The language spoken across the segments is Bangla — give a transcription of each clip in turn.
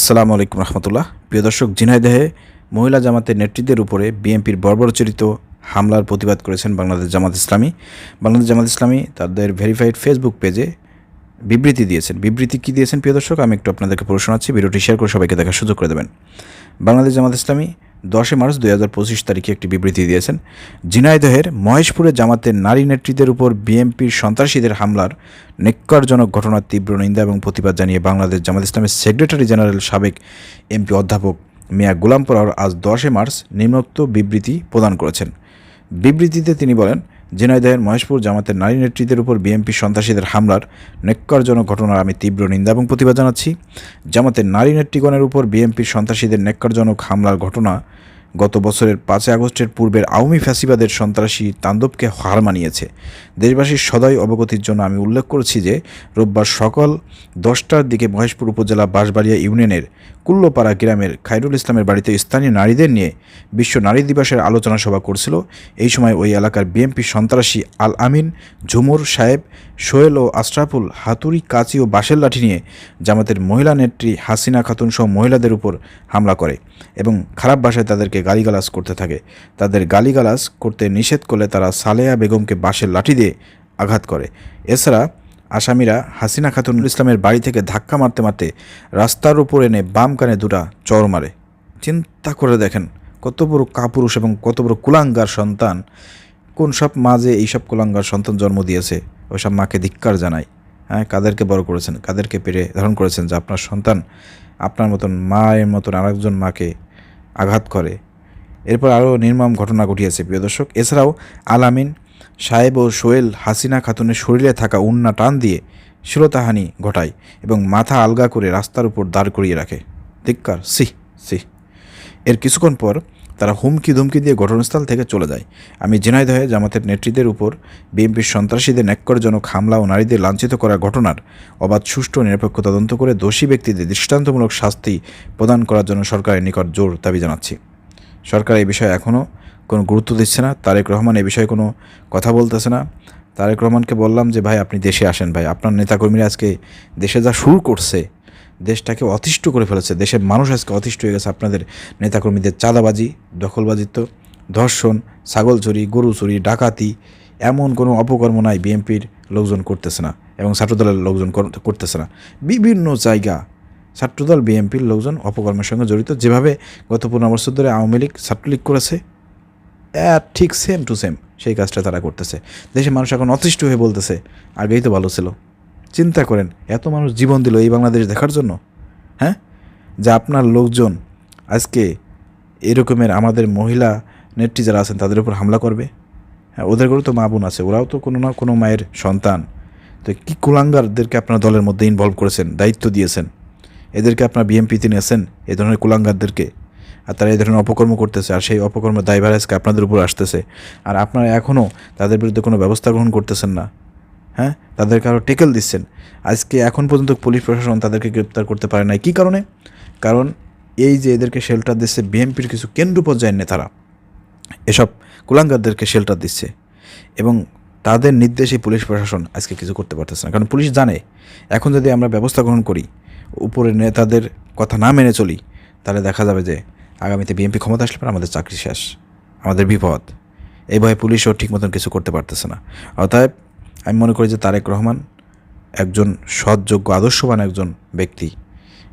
আসসালামু আলাইকুম রহমতুল্লাহ। প্রিয় দর্শক, ঝিনাইদহে মহিলা জামাতের নেতৃত্বের উপরে বিএনপির বর্বরচরিত হামলার প্রতিবাদ করেছেন বাংলাদেশ জামাত ইসলামী। বাংলাদেশ জামাত ইসলামী তাদের ভেরিফাইড ফেসবুক পেজে বিবৃতি দিয়েছেন। বিবৃতি কী দিয়েছেন, প্রিয় দর্শক? আমি একটু আপনাদেরকে পড়ে শোনাচ্ছি। ভিডিওটি শেয়ার করে সবাইকে দেখার সুযোগ করে দেবেন। বাংলাদেশ জামাত ইসলামী দশই মার্চ দুই হাজার পঁচিশ তারিখে একটি বিবৃতি দিয়েছেন, ঝিনাইদহের মহেশপুরে জামাতের নারী নেতৃত্বের উপর বিএনপির সন্ত্রাসীদের হামলার নেক্কারজনক ঘটনার তীব্র নিন্দা এবং প্রতিবাদ জানিয়ে বাংলাদেশ জামাত ইসলামের সেক্রেটারি জেনারেল সাবেক এমপি অধ্যাপক মিয়া গোলাম পরার আজ দশই মার্চ নিম্নোক্ত বিবৃতি প্রদান করেছেন। বিবৃতিতে তিনি বলেন, ঝিনাইদহের মহেশপুর জামাতের নারী নেতৃত্বের উপর বিএনপি সন্ত্রাসীদের হামলার নেক্কারজনক ঘটনার আমি তীব্র নিন্দা এবং প্রতিবাদ জানাচ্ছি। জামাতের নারী নেতৃগণের উপর বিএনপির সন্ত্রাসীদের নেক্কারজনক হামলার ঘটনা গত বছরের পাঁচই আগস্টের পূর্বের আওয়ামী ফ্যাসিবাদের সন্ত্রাসী তাণ্ডবকে হার মানিয়েছে। দেশবাসীর সদয় অবগতির জন্য আমি উল্লেখ করেছি যে, রোববার সকাল দশটার দিকে মহেশপুর উপজেলা বাঁশবাড়িয়া ইউনিয়নের কুল্লোপাড়া গ্রামের খায়রুল ইসলামের বাড়িতে স্থানীয় নারীদের নিয়ে বিশ্ব নারী দিবসের আলোচনা সভা করছিল। এই সময় ওই এলাকার বিএনপি সন্ত্রাসী আল আমিন, ঝুমুর সাহেব, সোহেল ও আশরাফুল হাতুড়ি, কাচি ও বাঁশের লাঠি নিয়ে জামাতের মহিলা নেত্রী হাসিনা খাতুন সহ মহিলাদের উপর হামলা করে এবং খারাপ ভাষায় তাদেরকে গালিগালাজ করতে থাকে। তাদের গালিগালাজ করতে নিষেধ করলে তারা সালেয়া বেগমকে বাঁশের লাঠি দিয়ে আঘাত করে। এছাড়া আসামিরা হাসিনা খাতুন ইসলামের বাড়ি থেকে ধাক্কা মারতে মারতে রাস্তার উপর এনে বাম কানে দুটা চর মারে। চিন্তা করে দেখেন কত বড় কাপুরুষ এবং কত বড় কুলাঙ্গার সন্তান। কোন সব মাঝে এইসব কুলাঙ্গার সন্তান জন্ম দিয়েছে, ওইসব মাকে ধিক্কার জানাই হ্যাঁ কাদেরকে বড় করেছেন, কাদেরকে পেরে ধারণ করেছেন যে আপনার সন্তান আপনার মতন মায়ের মতন আরেকজন মাকে আঘাত করে। এরপর আরও নির্মম ঘটনা ঘটিয়েছে, প্রিয় দর্শক। এছাড়াও আলামিন সাহেব ও সোহেল হাসিনা খাতুনের শরীরে থাকা উন্না টান দিয়ে শিরতাহানি ঘটায় এবং মাথা আলগা করে রাস্তার উপর দাঁড় করিয়ে রাখে। ধিক্কার সি সি এর কিছুক্ষণ পর তারা হুমকি ধুমকি দিয়ে ঘটনাস্থল থেকে চলে যায়। আমি ঝিনাইদহে জামাতের নেতৃত্বের উপর বিএনপির সন্ত্রাসীদের ন্যাক্করজনক হামলা ও নারীদের লাঞ্ছিত করার ঘটনার অবাধ, সুষ্ঠু নিরপেক্ষ তদন্ত করে দোষী ব্যক্তিদের দৃষ্টান্তমূলক শাস্তি প্রদান করার জন্য সরকারের নিকট জোর দাবি জানাচ্ছি। সরকার এই বিষয়ে এখনও কোনো গুরুত্ব দিচ্ছে না। তারেক রহমান এই বিষয়ে কোনো কথা বলতেছে না। তারেক রহমানকে বললাম যে, ভাই, আপনি দেশে আসেন, ভাই। আপনার নেতাকর্মীরা আজকে দেশে যা শুরু করছে, দেশটাকে অতিষ্ঠ করে ফেলেছে। দেশের মানুষ আজকে অতিষ্ঠ হয়ে গেছে। আপনাদের নেতাকর্মীদের চাঁদাবাজি, দখলবাজিত্ব, ধর্ষণ, ছাগল চুরি, গরু চুরি, ডাকাতি, এমন কোনো অপকর্ম নাই বিএনপির লোকজন করতেছে না এবং ছাত্রদলের লোকজন কর- করতেছে না। বিভিন্ন জায়গা ছাত্রদল বিএনপির লোকজন অপকর্মের সঙ্গে জড়িত, যেভাবে গত পনেরো বছর ধরে আওয়ামী লীগ ছাত্রলীগ করেছে ঠিক সেম টু সেম সেই কাজটা তারা করতেছে। দেশের মানুষ এখন অতিষ্ঠ হয়ে বলতেছে, আগেই তো ভালো ছিল। চিন্তা করেন, এত মানুষ জীবন দিল এই বাংলাদেশ দেখার জন্য? হ্যাঁ? যে আপনার লোকজন আজকে এরকমের আমাদের মহিলা নেত্রী যারা আছেন, তাদের উপর হামলা করবে? হ্যাঁ ওদেরও তো মা বোন আছে, ওরাও তো কোনো না কোনো মায়ের সন্তান। তো কী কুলাঙ্গারদেরকে আপনার দলের মধ্যে ইনভলভ করেছেন, দায়িত্ব দিয়েছেন? এদেরকে আপনার বিএমপিতে নিয়েছেন, এ ধরনের কুলাঙ্গারদেরকে। আর তারা এই ধরনের অপকর্ম করতেছে, আর সেই অপকর্মের দায়ভার আজকে আপনাদের উপর আসতেছে। আর আপনারা এখনও তাদের বিরুদ্ধে কোনো ব্যবস্থা গ্রহণ করতেছেন না। হ্যাঁ? তাদেরকে আরও টেকেল দিচ্ছেন। আজকে এখন পর্যন্ত পুলিশ প্রশাসন তাদেরকে গ্রেপ্তার করতে পারে নাই। কী কারণে? কারণ এই যে এদেরকে শেল্টার দিচ্ছে বিএনপির কিছু কেন্দ্র পর্যায়ের নেতারা, এসব কুলাঙ্গারদেরকে শেল্টার দিচ্ছে। এবং তাদের নির্দেশে পুলিশ প্রশাসন আজকে কিছু করতে পারতেছে না। কারণ পুলিশ জানে, এখন যদি আমরা ব্যবস্থা গ্রহণ করি উপরের নেতাদের কথা না মেনে চলি, তাহলে দেখা যাবে যে আগামীতে বিএনপি ক্ষমতা আসলে পরে আমাদের চাকরি শেষ, আমাদের বিপদ। এই ভয়ে পুলিশও ঠিক মতন কিছু করতে পারতেছে না। অতএব আমি মনে করি যে তারেক রহমান একজন সৎযোগ্য, আদর্শবান একজন ব্যক্তি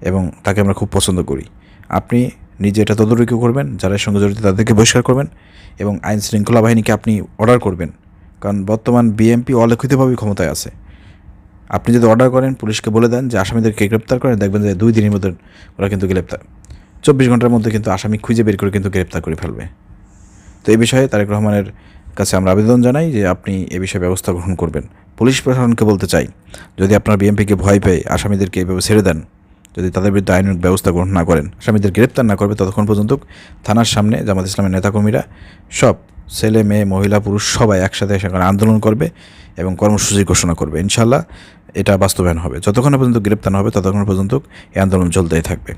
এবং তাকে আমরা খুব পছন্দ করি। আপনি নিজে এটা তদারকি করবেন, যারা সঙ্গে জড়িত তাদেরকে বহিষ্কার করবেন এবং আইন শৃঙ্খলা বাহিনীকে আপনি অর্ডার করবেন। কারণ বর্তমান বিএমপি অলিখিতভাবেই ক্ষমতায় আছে। আপনি যদি অর্ডার করেন, পুলিশকে বলে দেন যে আসামিদেরকে গ্রেপ্তার করেন, দেখবেন যে দুই দিনের মধ্যে ওরা কিন্তু গ্রেপ্তার। চব্বিশ ঘণ্টার মধ্যে কিন্তু আসামি খুঁজে বের করে কিন্তু গ্রেপ্তার করে ফেলবে। তো এই বিষয়ে তারেক রহমানের কাছে আমরা আবেদন জানাই যে আপনি এ বিষয়ে ব্যবস্থা গ্রহণ করবেন। পুলিশ প্রশাসনকে বলতে চাই, যদি আপনার বিএমপিকে ভয় পেয়ে আসামিদেরকে এভাবে ছেড়ে দেন, যদি তাদের বিরুদ্ধে আইনের ব্যবস্থা গ্রহণ না করেন, আসামিদের গ্রেপ্তার না করবে ততক্ষণ পর্যন্ত থানার সামনে জামাত ইসলামের নেতাকর্মীরা সব ছেলে, মেয়ে, মহিলা, পুরুষ সবাই একসাথে সেখানে আন্দোলন করবে। এবং কর্মসূচি ঘোষণা করবে। ইনশাল্লাহ এটা বাস্তবায়ন হবে। যতক্ষণ পর্যন্ত গ্রেপ্তার হবে, ততক্ষণ পর্যন্ত এই আন্দোলন চলতেই থাকবে।